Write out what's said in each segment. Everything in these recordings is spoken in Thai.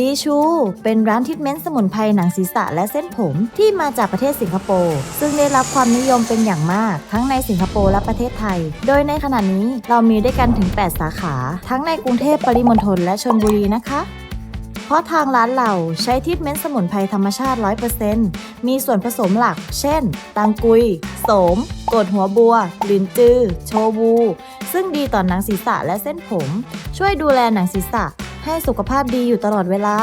บีชู เป็นร้านทรีทเมนต์สมุนไพรหนังศีรษะและเส้นผมที่มาจากประเทศสิงคโปร์ซึ่งได้รับความนิยมเป็นอย่างมาก ทั้งในสิงคโปร์และประเทศไทย โดยในขณะนี้เรามีด้วยกันถึง 8 สาขา ทั้งในกรุงเทพปริมณฑลและชลบุรีนะคะ เพราะทางร้านเราใช้ทรีทเมนต์สมุนไพรธรรมชาติ 100%มีส่วนผสมหลัก เช่น ตังกุย โสมกดหัวบัว ลินจือ โชวูซึ่งดีต่อหนังศีรษะและเส้นผม ช่วยดูแลหนังศีรษะ ให้สุขภาพดีอยู่ตลอดเวลา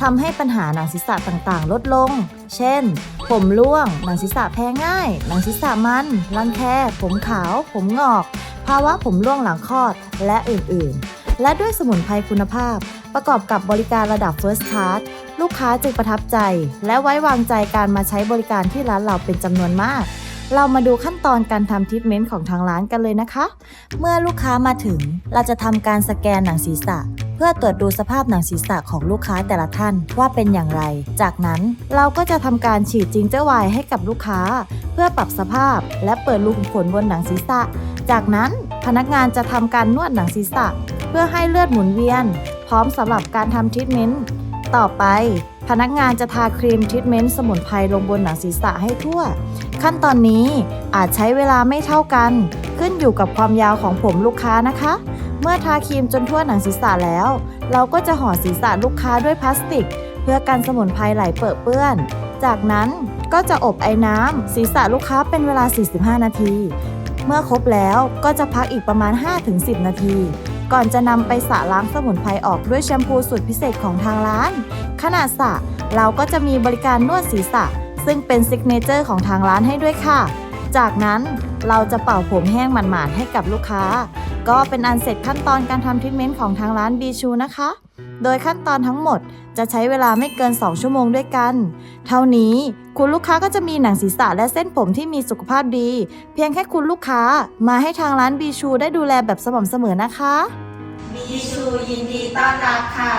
ทำให้ปัญหาหนังศีรษะต่างๆ ลดลง เช่น ผมร่วง หนังศีรษะแพ้ง่าย หนังศีรษะมัน รังแค ผมขาว ผมงอก ภาวะผมร่วงหลังคลอด และอื่นๆ และด้วยสมุนไพรคุณภาพ ประกอบกับบริการระดับ First Class ลูกค้าจึงประทับใจ และไว้วางใจการมาใช้บริการที่ร้านเราเป็นจำนวนมาก เรามาดูขั้นตอนการทำทรีทเมนต์ของทางร้านกันเลยนะคะ เมื่อลูกค้ามาถึง เราจะทำการสแกนหนังศีรษะ เพื่อตรวจดูสภาพหนังศีรษะของลูกค้าแต่ละท่านว่าเป็นอย่างไร จากนั้นเราก็จะทำการฉีดจิงเจอร์ไวน์ให้กับลูกค้า เพื่อปรับสภาพ และเปิดรูขุมขนบนหนังศีรษะ จากนั้นพนักงานจะทำการนวดหนังศีรษะ เพื่อให้เลือดหมุนเวียน พร้อมสำหรับการทำทรีทเมนต์ต่อไป พนักงานจะทาครีมทรีทเมนต์สมุนไพรลงบนหนังศีรษะให้ทั่ว ขั้นตอนนี้อาจใช้เวลาไม่เท่ากัน ขึ้นอยู่กับความยาวของผมลูกค้านะคะ มื่อทาครีมจนทั่วหนังศีรษะแล้ว เราก็จะห่อศีรษะลูกค้าด้วยพลาสติก เพื่อกันสมุนไพรไหลเปื้อเปื้อน จากนั้นก็จะอบไอ้น้ำศีรษะลูกค้าเป็นเวลา 45 นาที เมื่อครบแล้วก็จะพักอีกประมาณ 5-10 นาที ก่อนจะนำไปสระล้างสมุนไพรออกด้วยแชมพูสูตรพิเศษของทางร้าน ขณะสระเราก็จะมีบริการนวดศีรษะ ซึ่งเป็นซิกเนเจอร์ของทางร้านให้ด้วยค่ะ จากนั้นเราจะเป่าผมแห้งหมาดๆให้กับลูกค้า ก็เป็นอันเสร็จขั้นตอนการทำทรีทเมนต์ของทางร้านบีชูนะคะ โดยขั้นตอนทั้งหมดจะใช้เวลาไม่เกิน 2 ชั่วโมงด้วยกัน เท่านี้คุณลูกค้าก็จะมีหนังศีรษะและเส้นผมที่มีสุขภาพดี เพียงแค่คุณลูกค้ามาให้ทางร้านบีชูได้ดูแลแบบสม่ำเสมอนะคะบีชูยินดีต้อนรับค่ะ